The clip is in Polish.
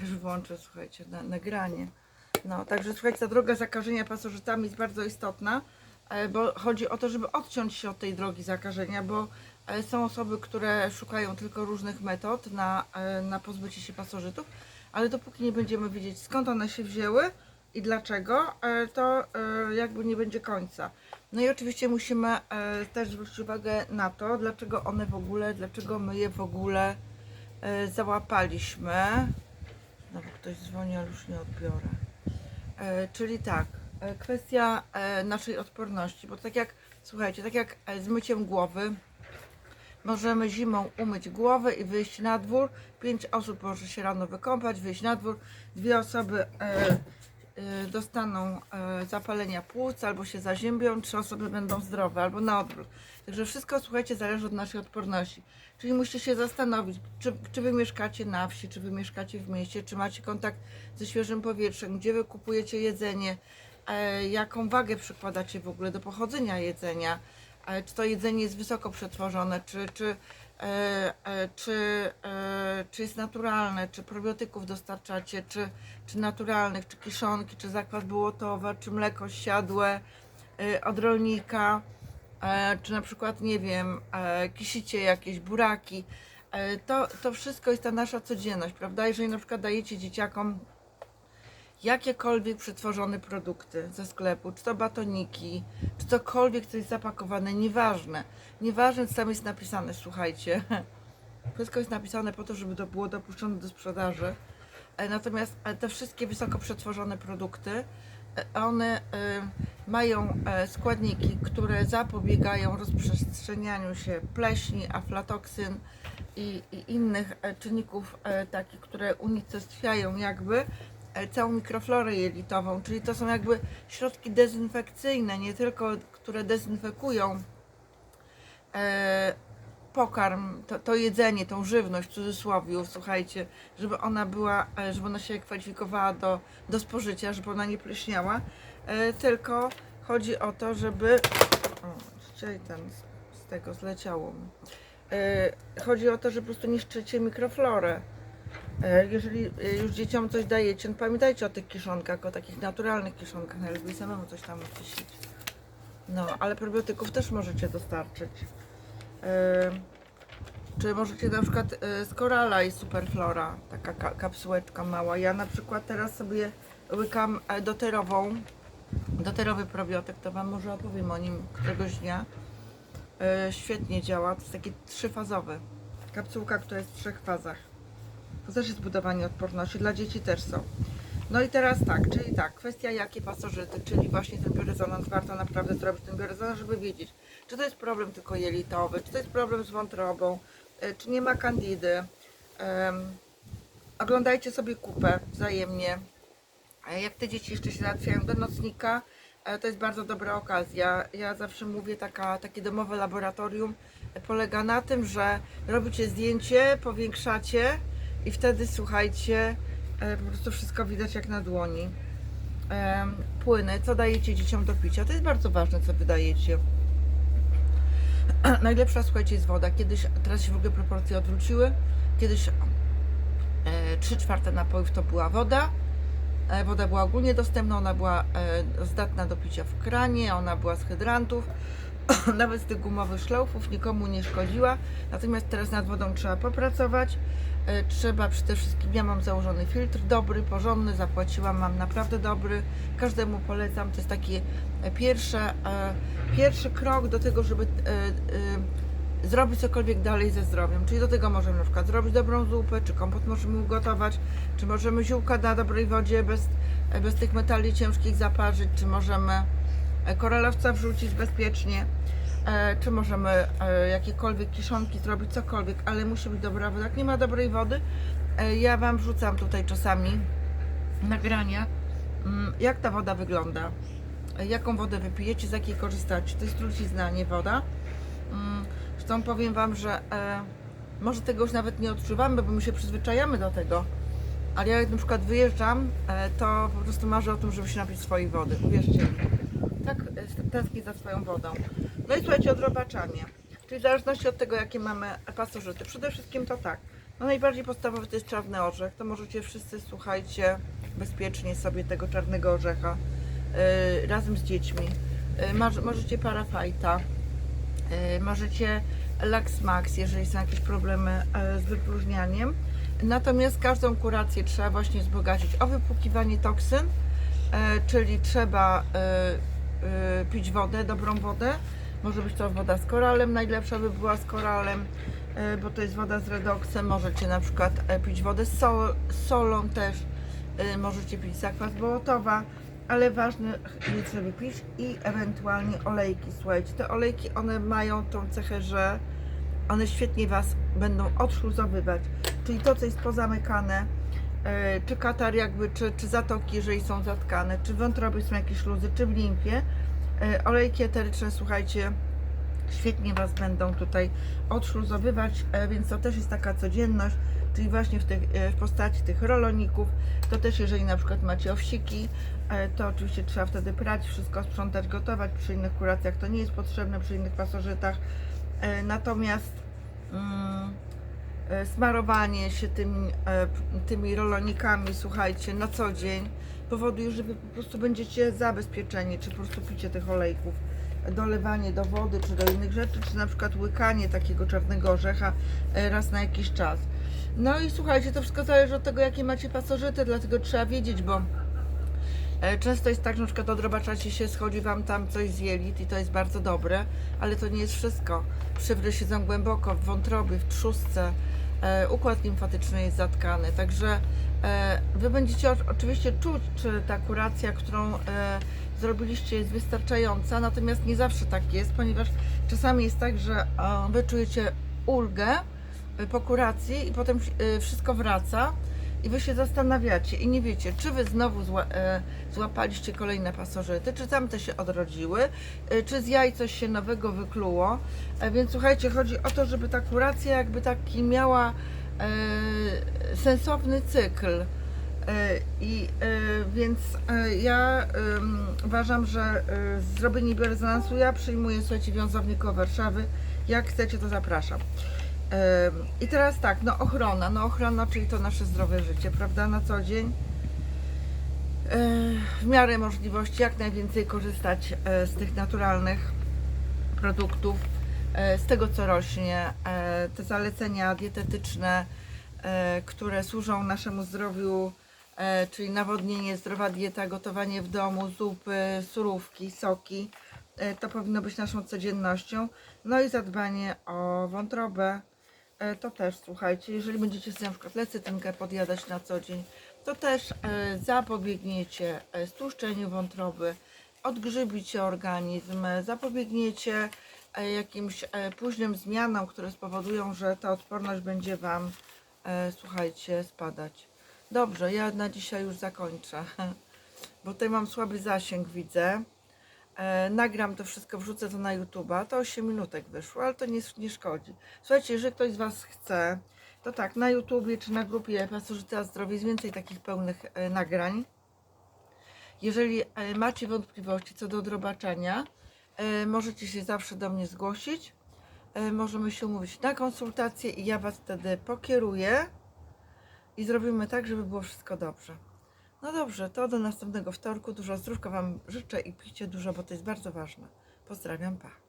Już włączę, słuchajcie, na, nagranie. No, także słuchajcie, ta droga zakażenia pasożytami jest bardzo istotna, e, bo chodzi o to, żeby odciąć się od tej drogi zakażenia, bo e, są osoby, które szukają tylko różnych metod na, e, na pozbycie się pasożytów, ale dopóki nie będziemy wiedzieć skąd one się wzięły i dlaczego, to jakby nie będzie końca. No i oczywiście musimy też zwrócić uwagę na to, dlaczego one w ogóle, dlaczego my je w ogóle e, załapaliśmy. Znowu ktoś dzwoni, ale już nie odbiorę. E, czyli tak, e, kwestia e, naszej odporności, bo tak jak, słuchajcie, tak jak e, z myciem głowy, możemy zimą umyć głowę i wyjść na dwór. Pięć osób może się rano wykąpać, wyjść na dwór. Dwie osoby e, dostaną e, zapalenia płuc albo się zaziębią, trzy osoby będą zdrowe albo na odwrót. Także wszystko, słuchajcie, zależy od naszej odporności. Czyli musicie się zastanowić, czy, czy wy mieszkacie na wsi, czy wy mieszkacie w mieście, czy macie kontakt ze świeżym powietrzem, gdzie wy kupujecie jedzenie, e, jaką wagę przykładacie w ogóle do pochodzenia jedzenia, e, czy to jedzenie jest wysoko przetworzone, czy, czy, czy, e, czy jest naturalne, czy probiotyków dostarczacie, czy, czy naturalnych, czy kiszonki, czy zakwas bułotowa, czy mleko siadłe e, od rolnika, e, czy na przykład, nie wiem, e, kisicie jakieś buraki. E, To, to wszystko jest ta nasza codzienność, prawda? Jeżeli na przykład dajecie dzieciakom jakiekolwiek przetworzone produkty ze sklepu, czy to batoniki, czy cokolwiek, co jest zapakowane, nieważne. Nieważne, co tam jest napisane, słuchajcie. Wszystko jest napisane po to, żeby to było dopuszczone do sprzedaży. E, Natomiast e, te wszystkie wysoko przetworzone produkty, e, one mają składniki, które zapobiegają rozprzestrzenianiu się pleśni, aflatoksyn i, i innych czynników takich, które unicestwiają jakby całą mikroflorę jelitową, czyli to są jakby środki dezynfekcyjne, nie tylko które dezynfekują e, pokarm, to, to jedzenie, tą żywność w cudzysłowie, słuchajcie, żeby ona była, e, żeby ona się kwalifikowała do, do spożycia, żeby ona nie pleśniała, e, tylko chodzi o to, żeby o, dzisiaj ten z, z tego zleciało mi. E, chodzi o to, że po prostu niszczycie mikroflorę. E, Jeżeli e, już dzieciom coś dajecie, no pamiętajcie o tych kiszonkach, o takich naturalnych kiszonkach, najlepiej samemu coś tam oczyścić. No, ale probiotyków też możecie dostarczyć. E, Czy możecie na przykład z Korala i Superflora, taka ka- kapsułeczka mała. Ja na przykład teraz sobie łykam doterową, doterowy probiotyk, to Wam może opowiem o nim któregoś dnia. Świetnie działa, to jest taki trzyfazowy. Kapsułka, która jest w trzech fazach. Jest budowanie odporności, dla dzieci też są. No i teraz tak, czyli tak, kwestia jakie pasożyty, czyli właśnie ten biorezonans, warto naprawdę zrobić ten biorezonans, żeby wiedzieć, czy to jest problem tylko jelitowy, czy to jest problem z wątrobą, e, czy nie ma kandidy. Em, oglądajcie sobie kupę wzajemnie. E, Jak te dzieci jeszcze się załatwiają do nocnika, e, to jest bardzo dobra okazja. Ja zawsze mówię, taka, takie domowe laboratorium polega na tym, że robicie zdjęcie, powiększacie i wtedy słuchajcie, e, po prostu wszystko widać jak na dłoni. Em, Płyny, co dajecie dzieciom do picia? To jest bardzo ważne, co wydajecie. Najlepsza, słuchajcie, jest woda. Kiedyś, teraz się w ogóle proporcje odwróciły. Kiedyś e, 3 czwarte napojów to była woda. E, Woda była ogólnie dostępna, ona była e, zdatna do picia w kranie, ona była z hydrantów, nawet z tych gumowych szlaufów nikomu nie szkodziła. Natomiast teraz nad wodą trzeba popracować. E, Trzeba przede wszystkim, ja mam założony filtr dobry, porządny, zapłaciłam, mam naprawdę dobry. Każdemu polecam, to jest taki e, pierwsze, e, pierwszy krok do tego, żeby zrobić cokolwiek dalej ze zdrowiem. Czyli do tego możemy na przykład zrobić dobrą zupę, czy kompot możemy ugotować, czy możemy ziółka na dobrej wodzie bez, bez tych metali ciężkich zaparzyć, czy możemy koralowca wrzucić bezpiecznie, e, czy możemy e, jakiekolwiek kiszonki zrobić, cokolwiek, ale musi być dobra woda. Jak nie ma dobrej wody, e, ja Wam wrzucam tutaj czasami nagrania, mm, jak ta woda wygląda, e, jaką wodę wypijecie, z jakiej korzystacie. To jest trucizna, nie woda. Mm, Zresztą powiem Wam, że e, może tego już nawet nie odczuwamy, bo my się przyzwyczajamy do tego. Ale ja jak na przykład wyjeżdżam, e, to po prostu marzę o tym, żeby się napić swojej wody. Uwierzcie mi. Tęsknię za swoją wodą. No i słuchajcie, odrobaczanie. Czyli w zależności od tego, jakie mamy pasożyty. Przede wszystkim to tak. No najbardziej podstawowy to jest czarny orzech. To możecie wszyscy, słuchajcie, bezpiecznie sobie tego czarnego orzecha yy, razem z dziećmi. Yy, możecie parafajta, yy, możecie Lax Max, jeżeli są jakieś problemy yy, z wypróżnianiem. Natomiast każdą kurację trzeba właśnie wzbogacić o wypłukiwanie toksyn, yy, czyli trzeba yy, pić wodę, dobrą wodę. Może być to woda z koralem, najlepsza by była z koralem e, bo to jest woda z redoksem. Możecie na przykład e, pić wodę z, sol, z solą też. Możecie pić zakwas bołotowa, ale ważne jest, żeby pić i ewentualnie olejki. Słuchajcie, te olejki one mają tą cechę, że one świetnie Was będą odszluzowywać. Czyli to, co jest pozamykane, czy katar jakby, czy, czy zatoki, jeżeli są zatkane, czy wątroby są jakieś śluzy, czy w limfie. E, Olejki eteryczne, słuchajcie, świetnie Was będą tutaj odszluzowywać, e, więc to też jest taka codzienność, czyli właśnie w, tych, e, w postaci tych roloników. To też jeżeli na przykład macie owsiki, e, to oczywiście trzeba wtedy prać, wszystko sprzątać, gotować. Przy innych kuracjach to nie jest potrzebne, przy innych pasożytach. E, Natomiast mm, e, smarowanie się tymi, e, p- tymi rolonikami, słuchajcie, na co dzień powoduje, że Wy po prostu będziecie zabezpieczeni, czy po prostu picie tych olejków dolewanie do wody czy do innych rzeczy, czy na przykład łykanie takiego czarnego orzecha e, raz na jakiś czas. No i słuchajcie, to wszystko zależy od tego, jakie macie pasożyty, dlatego trzeba wiedzieć, bo e, często jest tak, że na przykład odrobaczacie się, schodzi Wam tam coś z jelit i to jest bardzo dobre, ale to nie jest wszystko. Przywry siedzą głęboko w wątrobie, w trzustce, e, układ limfatyczny jest zatkany, także e, Wy będziecie oczywiście czuć, czy ta kuracja, którą e, zrobiliście jest wystarczająca, natomiast nie zawsze tak jest, ponieważ czasami jest tak, że e, Wy czujecie ulgę e, po kuracji i potem e, wszystko wraca i Wy się zastanawiacie i nie wiecie, czy Wy znowu zła, e, złapaliście kolejne pasożyty, czy tamte się odrodziły, e, czy z jaj coś się nowego wykluło, e, więc słuchajcie, chodzi o to, żeby ta kuracja jakby taki miała e, sensowny cykl. E, I e, więc e, ja em, uważam, że e, zrobienie biorezonansu ja przyjmuję, słuchajcie, wiązownika Warszawy. Jak chcecie, to zapraszam. I teraz tak, no ochrona, no ochrona, czyli to nasze zdrowe życie, prawda, na co dzień. W miarę możliwości jak najwięcej korzystać e, z tych naturalnych produktów, e, z tego co rośnie, e, te zalecenia dietetyczne, które służą naszemu zdrowiu, czyli nawodnienie, zdrowa dieta, gotowanie w domu, zupy, surówki, soki, to powinno być naszą codziennością. No i zadbanie o wątrobę, to też słuchajcie, jeżeli będziecie sobie na przykład lecytynkę podjadać na co dzień, to też e, zapobiegniecie e, stłuszczeniu wątroby, odgrzybicie organizm, e, zapobiegniecie e, jakimś e, późnym zmianom, które spowodują, że ta odporność będzie Wam, e, słuchajcie, spadać. Dobrze, ja na dzisiaj już zakończę, bo tutaj mam słaby zasięg, widzę. E, nagram to wszystko, wrzucę to na YouTube'a. To 8 minutek wyszło, ale to nie, nie szkodzi. Słuchajcie, jeżeli ktoś z Was chce, to tak, na YouTubie czy na grupie Pasożyty a Zdrowie jest więcej takich pełnych e, nagrań. Jeżeli e, macie wątpliwości co do odrobaczenia, e, możecie się zawsze do mnie zgłosić. Możemy się umówić na konsultację i ja Was wtedy pokieruję i zrobimy tak, żeby było wszystko dobrze. No dobrze, to do następnego wtorku. Dużo zdrówka Wam życzę i pijcie dużo, bo to jest bardzo ważne. Pozdrawiam, pa.